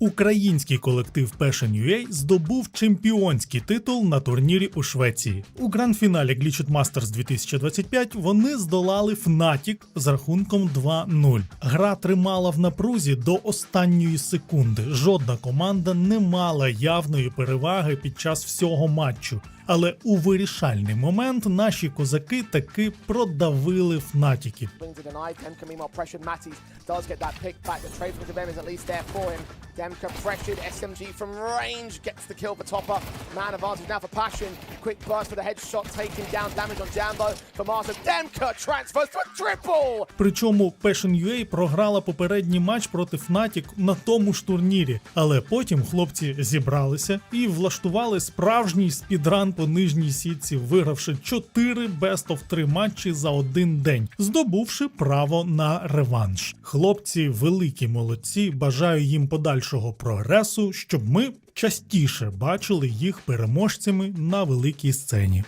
Український колектив Passion UA здобув чемпіонський титул на турнірі у Швеції. У гранд-фіналі Glitched Masters 2025 вони здолали Fnatic з рахунком 2-0. Гра тримала в напрузі до останньої секунди. Жодна команда не мала явної переваги під час всього матчу. Але у вирішальний момент наші козаки таки продавили Фнатіків. Demka pressured. SMG from range gets the kill for Topper. Man advantage now for Passion. Quick burst for the headshot, taking down damage on Jambo. Master Demka transfers to triple. Причому Passion UA програла попередній матч проти Fnatic на тому ж турнірі. Але потім хлопці зібралися і влаштували справжній спідран по нижній сітці, вигравши 4 Best of 3 матчі за один день, здобувши право на реванш. Хлопці великі молодці. Бажаю їм подальшого прогресу, щоб ми частіше бачили їх переможцями на великій сцені.